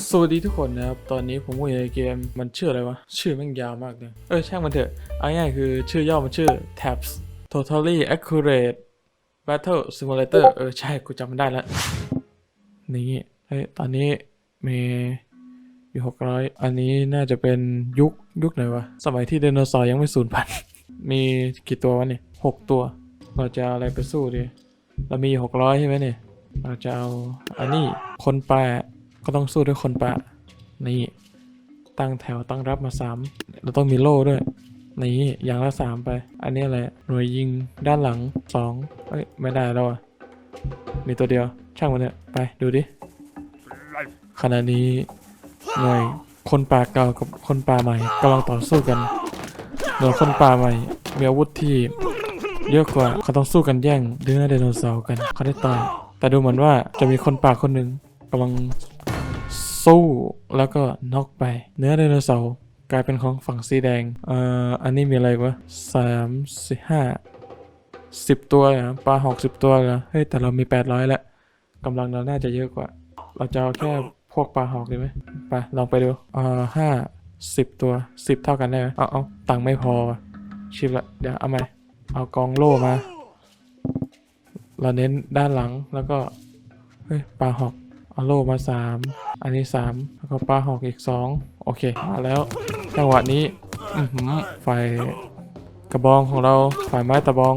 สวัสดีทุกคนนะครับ ตอนนี้ผมอยู่ในเกมมันชื่ออะไรวะ ชื่อแม่งยาวมากเลย เออช่างมันเถอะเอาง่ายคือชื่อย่อมันชื่อ TAPS Totally Accurate Battle Simulator เออใช่กูจำมันได้แล้ว นี่เฮ้ยตอนนี้มีอยู่หกร้อยอันนี้น่าจะเป็นยุคยุคไหนวะ สมัยที่ไดโนเสาร์ยังไม่สูญพันธุ์มีกี่ตัววะเนี่ยหกตัว เราจะอะไรไปสู้ดี เรามีหกร้อยใช่ไหมเนี่ย เราจะเอาอันนี้คนแป่า ก็ต้องสู้ด้วยคนป่านี่ตั้งแถวตั้งรับมาสามเราต้องมีโล่ด้วย นี่อย่างละสามไป อันนี้อะไรหน่วยยิงด้านหลังสองเอ้ย ไม่ได้แล้วอะ มีตัวเดียว ช่างมันเถอะไปดูดิ ขณะนี้หน่วยคนป่าเก่ากับคนป่าใหม่กำลังต่อสู้กันหน่วยคนป่าใหม่มีอาวุธที่เยอะกว่าเขาต้องสู้กันแย่งเนื้อไดโนเสาร์กันเขาได้ตายแต่ดูเหมือนว่าจะมีคนป่าคนหนึ่งกำลัง สู้แล้วก็น็อกไป เนื้อไดโนเสาร์กลายเป็นของฝั่งสีแดงเอ่ออันนี้มีอะไรวะสามสี่ห้าสิบตัวเลยนะปลาหอกสิบตัวเลยนะเฮ้ยแต่เรามีแปดร้อยแล้วกำลังเราน่าจะเยอะกว่า เราจะเอาแค่พวกปลาหอกดีไหมไปลองไปดูเอ่อห้าสิบตัวสิบเท่ากันได้ไหมเอาเอาตังค์ไม่พอวะชิบละเดี๋ยวเอาใหม่เอากองโล่มา เราเน้นด้านหลังแล้วก็ เฮ้ยปลาหอก อโลมาสามอันนี้สามแล้วก็ปลาหอกอีกสองโอเค มาแล้ว จังหวะนี้อือหือฝ่ายกระบองของเราฝ่ายไม้ตะบอง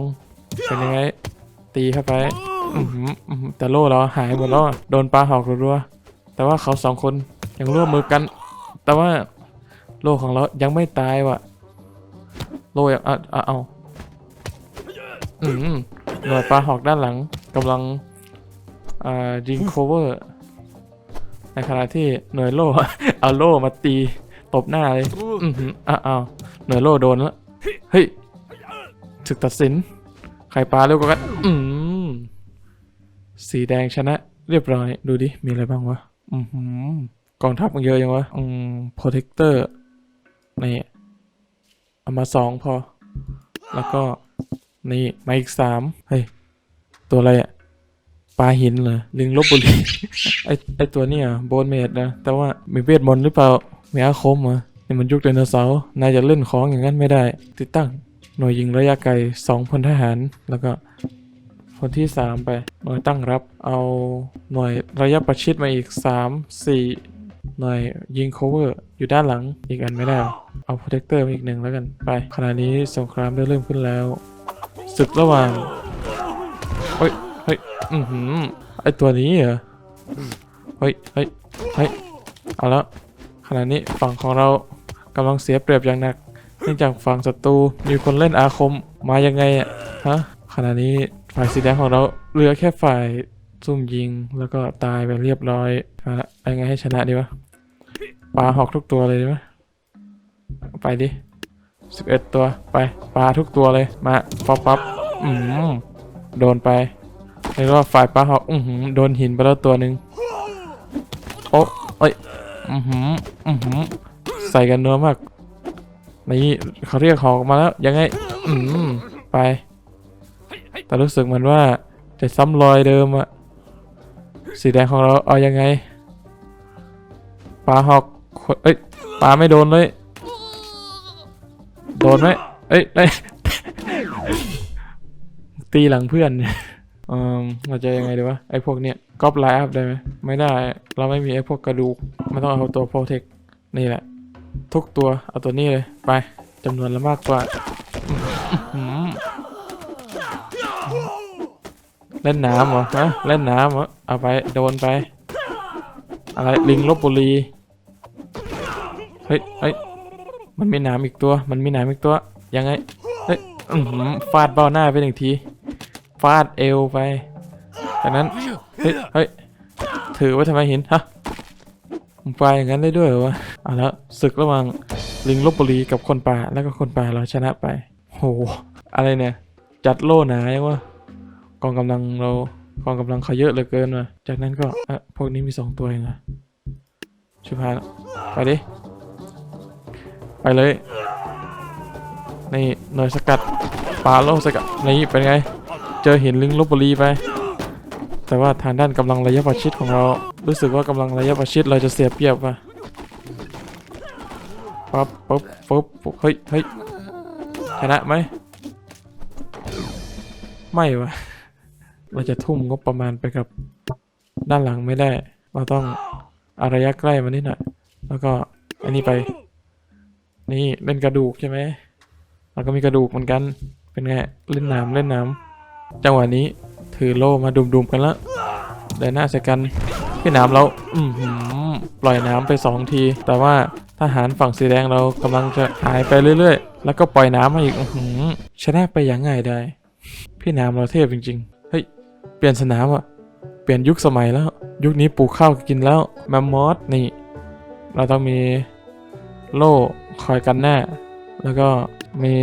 เป็นยังไง ตีเข้าไปแต่โล่เราหายหมดแล้ว โดนปลาหอกรัวๆแต่ว่าเขาสองคนยังร่วมมือกัน แต่ว่าโล่ของเรายังไม่ตายว่ะ โล่ยังอะอะเอาหน่วยปลาหอกด้านหลังกำลังอ่ายิงโคเวอร์ ในขณะที่หน่วยโล่เอาโล่มาตีตบหน้าเลยอือหืออะเอาหน่วยโล่โดนแล้ว เฮ้ยถึกตัดสิน ใครปลาเร็วกว่ากัน อืมสีแดงชนะ เรียบร้อย ดูดิ มีอะไรบ้างวะ อือหือกองทัพมันเยอะยังวะ อืมโปรเทคเตอร์นี่เอามาสองพอ แล้วก็ นี่มาอีกสามเฮ้ย ตัวอะไรอะ ปลาหินเหรอลิงลบบุรี ไอไอตัวเนี้อะโบนเมดนะ แต่ว่ามีเวทมนต์หรือเปล่ามีอาคมเหรอนี่มันยุคไดโนเสาร์นายจะเล่นของอย่างนั้นไม่ได้ ติดตั้งหน่วยยิงระยะไกล2พลทหาร แล้วก็คนที่ 3 ไปหน่วยตั้งรับเอาหน่วยระยะประชิดมาอีก 3 4 หน่วยยิง cover อยู่ด้านหลังอีกอันไม่ได้หรอเอา protector มาอีกหนึ่งแล้วกันไปขณะนี้สงครามได้เริ่มขึ้นแล้วศึกระหว่างเฮ้ย เฮ้ย อือหือ ไอตัวนี้เหรอ เฮ้ย เฮ้ย เฮ้ย เอาแล้วขณะนี้ฝั่งของเรากำลังเสียเปรียบอย่างหนัก เนื่องจากฝั่งศัตรูมีคนเล่นอาคมมายังไงอะฮะ ขณะนี้ฝ่ายสีแดงของเราเหลือแค่ฝ่ายซุ่มยิงแล้วก็ตายไปเรียบร้อยเอาละยังไงให้ชนะดีวะปลาหอกทุกตัวเลยดีไหมไปดิสิบเอ็ดตัวไปปลาทุกตัวเลยมาป๊อปปั๊บอืมโดนไป เรียกว่าฝ่ายปลาหอกอือหือโดนหินไปแล้วตัวหนึ่งโอ้เอ้ยอือหืออือหือใส่กันเนื้อมากนี่เขาเรียกหอกมาแล้วยังไงอืมไป แต่รู้สึกเหมือนว่าจะซ้ำรอยเดิมอะสีแดงของเราเอายังไงปลาหอกเอ้ยปลาไม่โดนเลยโดนไหมเอ้ยเอ้ตีหลังเพื่อน ออเราจะยังไงดีวะไอ้พวกเนี้ยก๊อปไลน์อัพได้ไหมไม่ได้เราไม่มีไอ้พวกกระดูกไม่ต้องเอาตัวโปรเทคนี่แหละ ทุกตัวเอาตัวนี้เลยไปจำนวนละมากกว่าเล่นน้ำเหรอฮะเล่นน้ำเหรอเอาไปโดนไป อะไรลิงลบบุรีเฮ้ยเฮ้ยมันมีนามอีกตัว มันมีนามอีกตัวยังไงเฮ้ยฟาดเบ้าหน้าไปหนึ่งที ฟาดเอวไป จากนั้น เฮ้ยเฮ้ยถือไว้ทำไมหินฮะมึงไปอย่างนั้นได้ด้วยเหรอวะเอาละศึกระหว่างลิงลบบุรีกับคนป่าแล้วก็คนป่าเราชนะไปโหอะไรเนี่ย จัดโล่หนายังวะกองกำลังเรากองกำลังเขาเยอะเหลือเกินว่ะจากนั้นก็เอะพวกนี้มีสองตัวเองอะชิบหายละไปดิไปเลยนี่หน่วยสกัดปาโล่สกัดนี่เป็นไง เจอหินลิงลบบุรีไป แต่ว่าทางด้านกำลังระยะประชิดของเรา รู้สึกว่ากำลังระยะประชิดเราจะเสียเปรียบว่ะปั๊บปุ๊บปุ๊บปุ๊บเฮ้ยเฮ้ยชนะไหมไม่วะเราจะทุ่มงบประมาณไปกับด้านหลังไม่ได้ เราต้องอาระยะใกล้มานิดหน่อยแล้วก็อันนี้ไป นี่เล่นกระดูกใช่ไหมแล้วก็มีกระดูกเหมือนกัน เป็นไงเล่นน้ำเล่นน้ำ จังหวะนี้ถือโล่มาดุมๆกันแล้วเดินหน้าใส่กันพี่น้ำเราอือหือปล่อยน้ำไปสองที แต่ว่าทหารฝั่งสีแดงเรากำลังจะหายไปเรื่อยๆ แล้วก็ปล่อยน้ำมาอีกอือหือชนะไปอย่างง่ายได้ พี่น้ำเราเทพจริงๆ เฮ้ย เปลี่ยนสนามอะเปลี่ยนยุคสมัยแล้ว ยุคนี้ปลูกข้าวกินแล้วแมมมอสนี่ เราต้องมีโล่คอยกันหน้า แล้วก็มี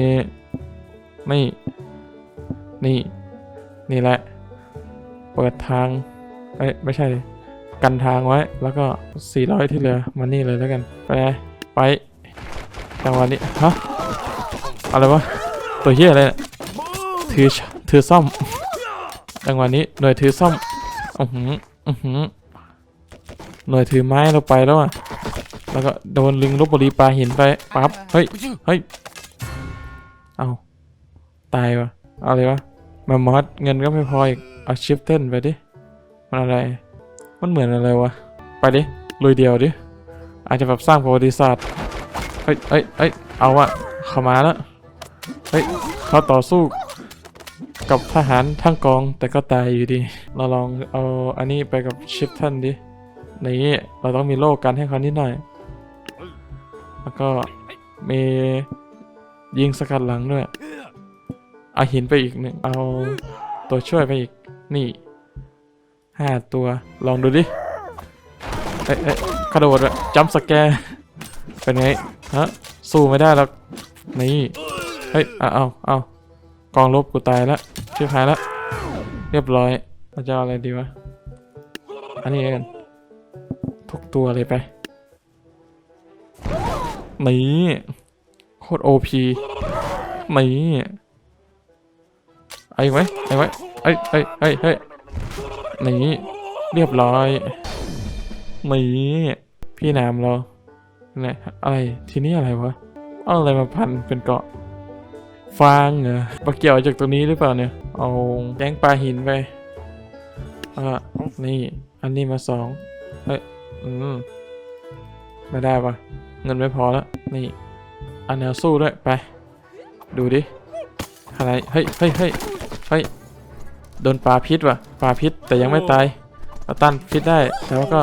นี่นี่ นี่แหละ เปิดทางเอ้ยไม่ใช่ดิกันทางไว้ แล้วก็ 400 ที่เหลือมานี่เลยแล้วกัน ไปไงไปจังหวะนี้ ฮะ อะไรวะ ตัวเฮียอะไรนี่ยถือ ถือซ่อม จังหวะนี้ หน่วยถือซ่อมอือหืออือหือหน่วยถือไม้เราไปแล้วอะ แล้วก็โดนลิงลบบุรีปลาหินไปปั๊บ เฮ้ย เฮ้ย เอาตายวะเอาเลยวะ มามอสเงินก็ไม่พออีก เอาชิปเต้นไปดิ มันอะไร มันเหมือนอะไรวะ ไปดิ ลุยเดียวดิ อาจจะแบบสร้างประวัติศาสตร์เฮ้ยเฮ้ยเฮ้ยเอาอะเข้ามาแล้วเฮ้ยเขาต่อสู้กับทหารทั้งกองแต่ก็ตายอยู่ดี เราลองเอาอันนี้ไปกับชิปท่านดินี่เราต้องมีโล่กันให้เขานิดหน่อย แล้วก็มียิงสกัดหลังด้วย เอาหินไปอีกหนึ่งเอาตัวช่วยไปอีกนี่ห้าตัวลองดูดิเอ้ยเอ้ยกระโดดอะจัมสแกร์เป็นไงฮะสู้ไม่ได้แล้วนี่เฮ้ยเอาเอาเอากองลบกูตายแล้วชิบหายแล้วเรียบร้อยเราจะเอาอะไรดีวะอันนี้กันทุกตัวเลยไปนี่โคตรโอพีนี่ ไอ้ไว้ไอ้ไว้ไอ้ไอ้ไอ้ไอ้ยนี่เรียบร้อยนี่พี่น้ำเราเนี่ยอะไรทีนี้อะไรวะเอาอะไรมาพันเป็นเกาะฟางเหรอปลาเกี่ยวจากตัวนี้หรือเปล่าเนี่ย เอาแย้งปลาหินไปอะนี่ อันนี้มาสองเฮ้ยอืมไม่ได้ปะเงินไม่พอแล้วนี่ อันแนวสู้ด้วยไป ดูดิอะไรเฮ้ยเฮ้ยเฮ้ย ฮ้ย โดนปลาพิษว่ะ ปลาพิษแต่ยังไม่ตายเราต้านพิษได้ แต่ว่าก็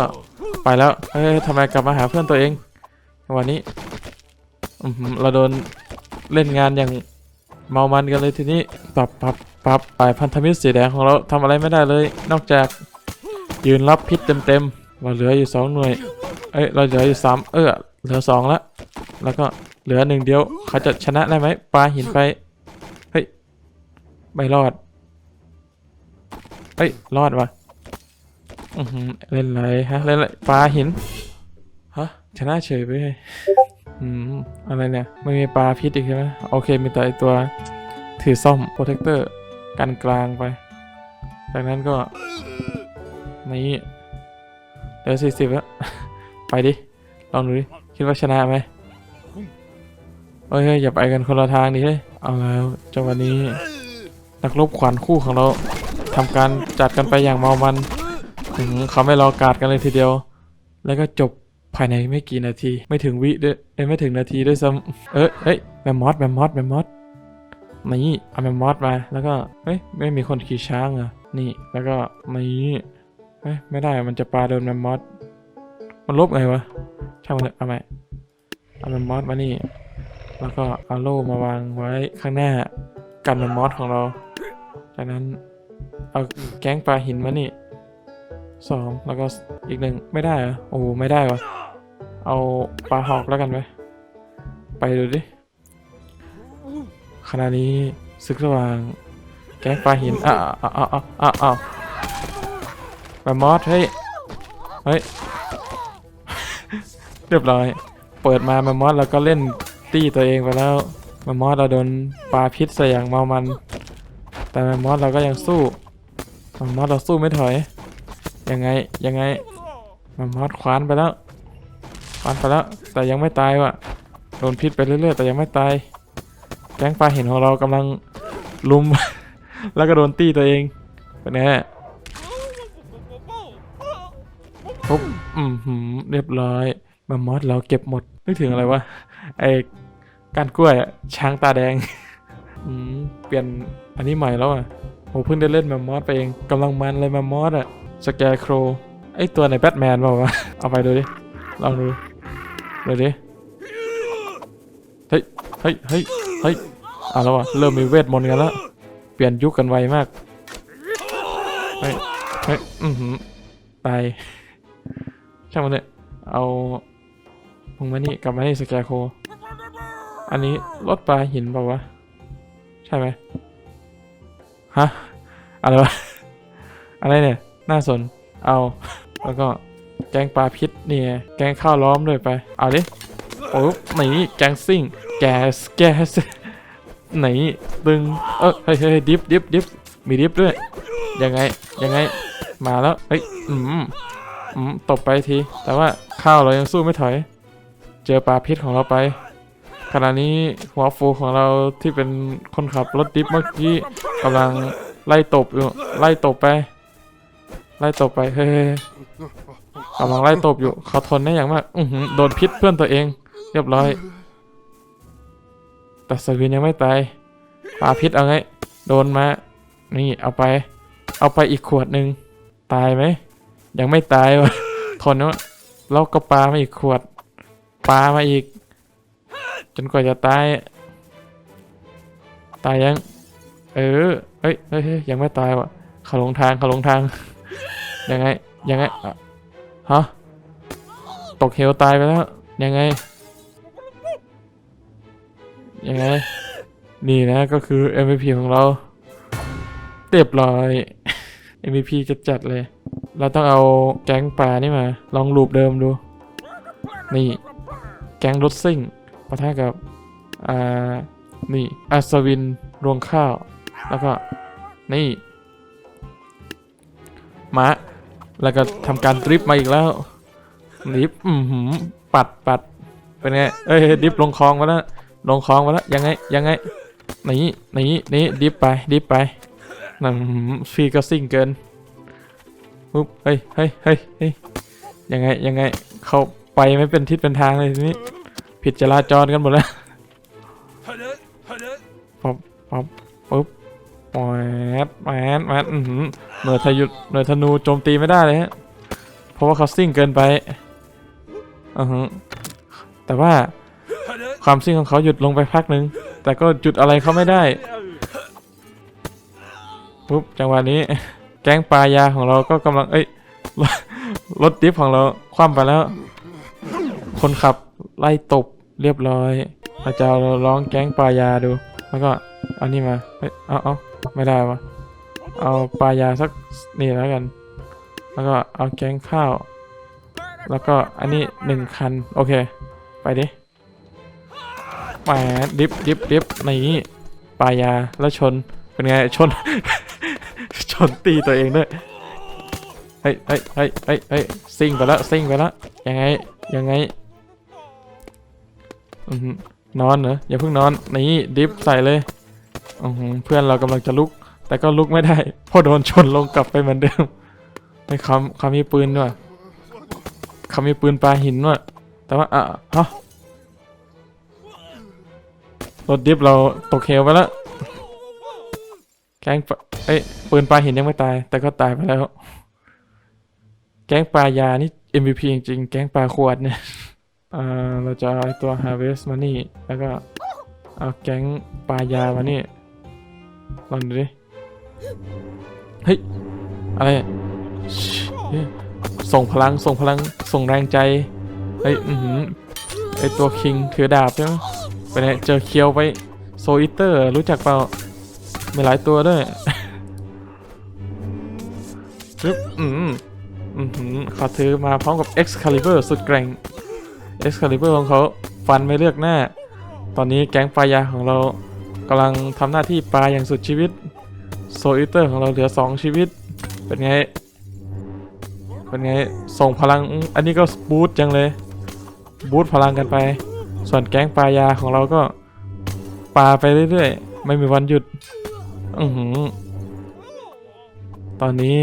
ไปแล้ว เฮ้ยทำไมกลับมาหาเพื่อนตัวเอง วันนี้ เราโดนเล่นงานอย่างเมามันกันเลยทีนี้ปรับปรับปรับไปพันธมิตรสีแดงของเราทำอะไรไม่ได้เลย นอกจากยืนรับพิษเต็มๆ เราเหลืออยู่สองหน่วย เอ้ย เราเหลืออยู่สามเออเหลือสองแล้วแล้วก็เหลือหนึ่งเดียว เขาจะชนะได้ไหมปลาหินไป ไม่รอด เฮ้ย รอดวะอือหือเล่นอะไรฮะ เล่นอะไรปลาหิน ฮะ ชนะเฉยไปเลยอืม อะไรเนี่ย ไม่มีปลาพิษอีกใช่ไหมโอเค มีแต่ไอตัว ถือซ่อมโปรเทคเตอร์กันกลางไป จากนั้นก็ นี่เหลือสี่สิบแล้ว ไปดิ ลองดูดิ คิดว่าชนะไหมเฮ้ยเฮ้ยอย่าไปกันคนละทางดิเฮ้ยเอาแล้วจังหวะนี้ นักรบขวัญคู่ของเราทำการจัดกันไปอย่างเมามันถึงเขาไม่รอการดกันเลยทีเดียว แล้วก็จบภายในไม่กี่นาทีไม่ถึงวิด้วยไม่ถึงนาทีด้วยซ้ำเอ้ยเอ้ยแมมมอสแมมมอสแมมมอสนี่เอาแมมมอสมาแล้วก็เฮ้ยไม่มีคนขี่ช้างเหรอะนี่แล้วก็นี่เฮ้ยไม่ได้มันจะปลาโดนแมมมอสมันลบไงวะช่างมันเถอะเอาใหมเอาแมมมอสมานี่แล้วก็เอาโล่มาวางไว้ข้างหน้า กันแมมมอสของเรา จากนั้นเอาแก๊งปลาหินมานี่สองแล้วก็อีกหนึ่งไม่ได้เหรอโอ้ไม่ได้วะเอาปลาหอกแล้วกันไปไปดูดิขณะนี้ศึกระหว่างแก๊งปลาหินอะอะอะอะอะอะแมมมอสเฮ้ยเฮ้ยเรียบร้อย เปิดมาแมมมอสแล้วก็เล่นตี้ตัวเองไปแล้ว แมมมอสเราโดนปลาพิษใส่อย่างเมามัน แต่แมมมอสเราก็ยังสู้แมมมอสเราสู้ไม่ถอย ยังไงยังไงมามอสคว้านไปแล้วคว้านไปแล้ว แต่ยังไม่ตายว่ะ โดนพิษไปเรื่อยๆ แต่ยังไม่ตาย แก๊งปลาเห็นของเรากำลังลุม แล้วก็โดนตีตัวเองเป็นไงปุ๊บอืมหืมเรียบร้อยมามอสเราเก็บหมดนึกถึงอะไรวะไอ กานกล้วยช้างตาแดง อืมเปลี่ยนอันนี้ใหม่แล้วอะโหเพิ่งได้เล่นแมมมอสไปเองกำลังมันเลยแมมมอสอะสแกร์โครไอตัวในแบทแมนเปล่าวะเอาไปดูดิลองดูดูดิเฮ้ยเฮ้ยเฮ้ยเฮ้ยเอาแล้ววะเริ่มมีเวทมนต์กันแล้วเปลี่ยนยุคกันไวมากเฮ้ยเฮ้ยอือหือตายช่างมันเนี่ยเอามึงมานี่กลับมานี่สแกร์โคร อันนี้รถปลาหินเปล่าวะ ใช่ไหมฮะ อะไรวะ อะไรเนี่ย น่าสน เอา แล้วก็แกงปลาพิษเนี่ย แกงข้าวล้อมด้วยไป เอาดิ โอ้นี่แกงซิ่ง แกสแกสไหนตึง เออเฮ้ยเฮ้ยดิฟดิฟดิฟมีดิฟด้วย ยังไง ยังไง มาแล้ว เฮ้ย อืมอืมตบไปที แต่ว่าข้าวเรายังสู้ไม่ถอย เจอปลาพิษของเราไป ขณะนี้หัวฟูของเราที่เป็นคนขับรถดิฟเมื่อกี้กำลังไล่ตบอยู่ไล่ตบไป ไล่ตบไปเฮ้ยกำลังไล่ตบอยู่เขาทนได้อย่างมากอืโดนพิษเพื่อนตัวเอง เรียบร้อย แต่สวินยังไม่ตายปลาพิษเอาไงโดนมา นี่เอาไป เอาไปอีกขวดหนึ่งตายไหมยังไม่ตายวะทนวะแล้วก็ปามาอีกขวดปลามาอีก นกว่าจะตาย ตายยัง เออเฮ้ยเฮ้ยยังไม่ตายวะเขาลงทางเขาลงทาง ยังไง ยังไงฮะตกเหวตายไปแล้ว ยังไง ยังไง นี่นะก็คือ MVP ของเราเรียบร้อย MVP จะจัดเลย เราต้องเอาแก๊งปลานี่มา ลองลูปเดิมดู นี่ แก๊งรถซิ่ง ปะทะกับอ่านี่อัศวินรวงข้าว แล้วก็นี่ม้าแล้วก็ทำการดริฟต์มาอีกแล้วดริฟต์อือหือปัดปัดเป็นไงเอ้ยดริฟต์ลงคลองมาแล้วลงคลองมาแล้วยังไงยังไงนี่นี่นี่ดริฟต์ไปดริฟต์ไปนั่นฟรีก็ซิ่งเกินปุ๊บเฮ้ยเฮ้ยเฮ้ยเฮ้ยยังไงยังไงเขาไปไม่เป็นทิศเป็นทางเลยทีนี้ ผิดจราจรกันหมดแล้วป๊อปป๊อปปุ๊บแหวนแหวนแหวนอื้อหือหน่วยทยุดหน่วยธนูโจมตีไม่ได้เลยฮะ เพราะว่าเขาซิ่งเกินไปอือหือแต่ว่าความซิ่งของเขาหยุดลงไปพักหนึ่งแต่ก็จุดอะไรเขาไม่ได้ปุ๊บจังหวะนี้ แก๊งปลายาของเราก็กำลังเอ้ยรถรถดิฟของเราคว่ำไปแล้ว คนขับ ไล่ตบเรียบร้อยเราจะร้องแก๊งปลายาดู แล้วก็เอานี่มาเฮ้ยเอาเอาไม่ได้วะเอาปลายาสักนี่แล้วกัน แล้วก็เอาแก๊งข้าว แล้วก็อันนี้หนึ่งคัน โอเค ไปดิแหมดิฟดิฟดิฟนี่ปลายาแล้วชนเป็นไงชน ชนตีตัวเองด้วยเฮ้ยเฮ้ยเฮ้ยเฮ้ยเฮ้ยซิ่งไปแล้วซิ่งไปแล้วยังไงยังไง นอนเหรออย่าเพิ่งนอนนี่ดิฟใส่เลยเพื่อนเรากำลังจะลุก แต่ก็ลุกไม่ได้เพราะโดนชนลงกลับไปเหมือนเดิมไม่คำคำมีปืนด้วยคำมีปืนปลาหินด้วยแต่ว่าอะฮะรถดิฟเราตกเหวไปแล้วแก๊งปะเอ้ยปืนปลาหินยังไม่ตาย แต่ก็ตายไปแล้ว แก๊งปลายานี่ MVP จริงๆแก๊งปลาขวดเนี่ย อ่าเราจะเอาตัว harvest มานี่ แล้วก็เอาแก๊งปลายามานี่ลองดูดิ เฮ้ย อะไรส่งพลังส่งพลังส่งแรงใจ เฮ้ย อือหือไอตัวคิงถือดาบใช่ไหมไปไหนเจอเคียวไปโซอิเตอร์ รู้จักเปล่ามีหลายตัวด้วยปึ๊บอืมอือหือเขาถือมาพร้อมกับ Excalibur สุดแกร่ง Excalibur ของเขาฟันไม่เลือกหน้า ตอนนี้แก๊งปลายาของเรากำลังทำหน้าที่ปลาอย่างสุดชีวิต โซอิเตอร์ของเราเหลือ 2 ชีวิต เป็นไง เป็นไง ส่งพลัง อันนี้ก็บูตจังเลย บูตพลังกันไป ส่วนแก๊งปลายาของเราก็ปาไปเรื่อยๆ ไม่มีวันหยุด อือหือ ตอนนี้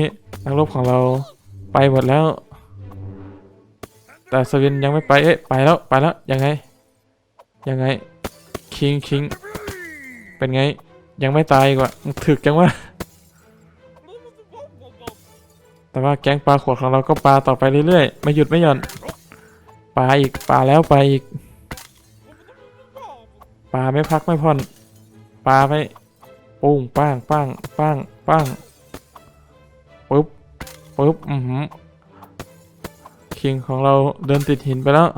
นักรบของเราไปหมดแล้ว แต่สวินยังไม่ไป เอ๊ะ ไปแล้ว ไปแล้ว ยังไง ยังไง คิงคิง เป็นไง ยังไม่ตายอีกว่ะถึกจังวะ แต่ว่าแก๊งปลาขวดของเราก็ปลาต่อไปเรื่อยๆ ไม่หยุดไม่หย่อน ปลาอีก ปลาแล้วไปอีก ปลาไม่พักไม่ผ่อน ปลาไปปุ้งป้างป้างป้างป้างปุ๊บปุ๊บ อือหือ คิงของเราเดินติดหินไปแล้ว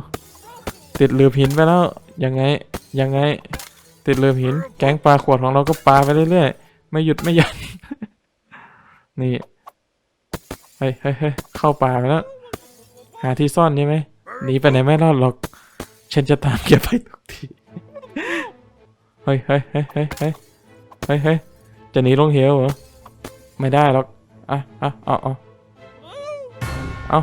ติดหลืบหินไปแล้ว ยังไง ยังไง ติดหลืบหิน แก๊งปลาขวดของเราก็ปลาไปเรื่อยๆ ไม่หยุดไม่หย่อนนี่ เฮ้ยเฮ้ยเข้าป่าไปแล้ว หาที่ซ่อนใช่ไหมหนีไปไหนไม่รอดหรอก ฉันจะตามแกไปทุกที เฮ้ยเฮ้ยเฮ้ยเฮ้ยเฮ้ยเฮ้ยเฮ้ยจะหนีลงเหวเหรอ ไม่ได้หรอก อะอะเอาเอาเอา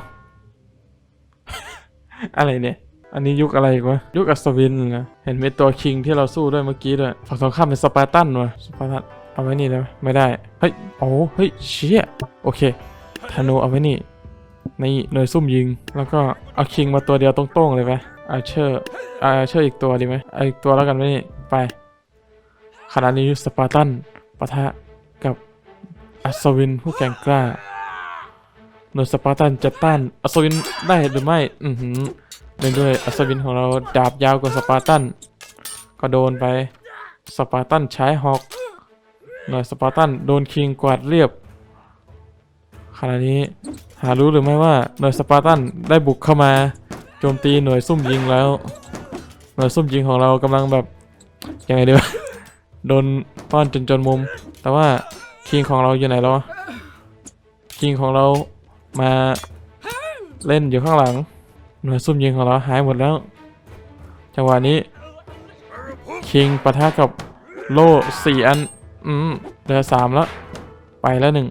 อะไรเนี่ย อันนี้ยุคอะไรกวะยุคอัศวินเหรอเห็นมีตัวคิงที่เราสู้ด้วยเมื่อกี้ด้วยฝั่งตรงข้ามเป็นสปาร์ตันวะสปาร์ตันเอาไว้นี่ได้ไหมไม่ได้เฮ้ยโอ้เฮ้ยเชี่ยโอเคธนูเอาไว้นี่นี่หน่วยซุ่มยิง แล้วก็เอาคิงมาตัวเดียวตรงๆเลยไปอาเชอร์อาเชอร์อีกตัวดีไหมเอาอีกตัวแล้วกันไหมนี่ไปขณะนี้สปาร์ตันปะทะกับอัศวินผู้แกร่งกล้า หน่วยสปาร์ตันจะต้านอัศวินได้หรือไม่ อือหือเนื่องด้วยอัศวินของเราดาบยาวกว่าสปาร์ตัน ก็โดนไป สปาร์ตันใช้ฮอก หน่วยสปาร์ตันโดนคิงกวาดเรียบ ขณะนี้หารู้หรือไม่ว่าหน่วยสปาร์ตันได้บุกเข้ามาโจมตีหน่วยซุ่มยิงแล้ว หน่วยซุ่มยิงของเรากำลังแบบยังไงดีวะโดนต้อนจนจนมุม แต่ว่าคิงของเราอยู่ไหนแล้ววะคิงของเรา มาเล่นอยู่ข้างหลัง หน่วยซุ่มยิงของเราหายหมดแล้ว จังหวะนี้ คิงปะทะกับโล่สี่อัน อืมเหลือสามแล้ว ไปแล้วหนึ่ง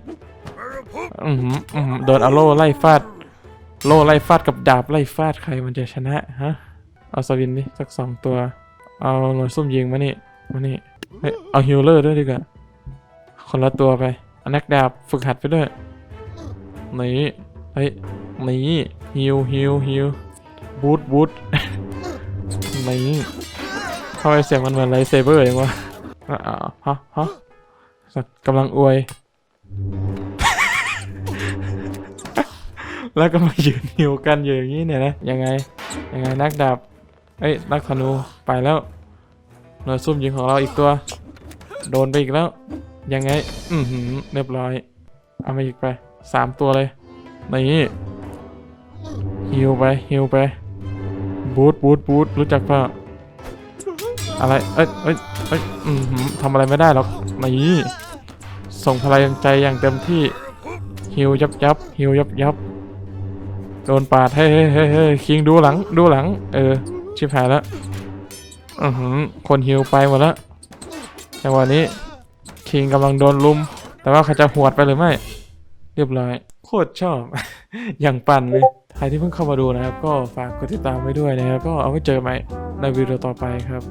อืมอืมโดนเอาโล่ไล่ฟาด โล่ไล่ฟาดกับดาบไล่ฟาดใครมันจะชนะฮะ เอาสวินนี่สักสองตัว เอาหน่วยซุ่มยิงมานี่มานี่เอาฮิลเลอร์ด้วยดีกว่าคนละตัวไปอานักดาบฝึกหัดไปด้วย นี่เฮ้ยนี่ฮิลฮิลฮิลบูทบูทนี่เข้าไปเสียงมันเหมือนไลเซเบอร์เองวะอ่าฮะฮะสัตว์กำลังอวย แล้วก็มายืนหิวกันอยู่อย่างนี้เนี่ยนะ ยังไง ยังไงนักดาบเอ้ยนักธนูไปแล้วหน่วยซุ่มยิงของเราอีกตัว โดนไปอีกแล้ว ยังไง อือหือเรียบร้อย เอามาอีกไป สามตัวเลยนี่ฮิวไปฮิวไปบูทบูทบูทรู้จักเปล่าอะไรเอ้ยเอ้ยเอ้ยอือหือทำอะไรไม่ได้หรอกนี่ส่งพลังใจอย่างเต็มที่ฮิวยับยับฮิวยับยับโดนปาดเฮ้ยเฮ้ยเฮ้ยเฮ้ยคิงดูหลังดูหลัง เออ ชิบหายแล้วอือหือคนฮิวไปหมดแล้วจังหวะนี้คิงกำลังโดนลุม แต่ว่าเขาจะหวดไปหรือไม่ เรียบร้อย โคตรชอบ อย่างปั่นเลยใครที่เพิ่งเข้ามาดูนะครับ ก็ฝากกดติดตามไว้ด้วยนะครับ ก็เอาไว้เจอใหม่ในวิดีโอต่อไปครับ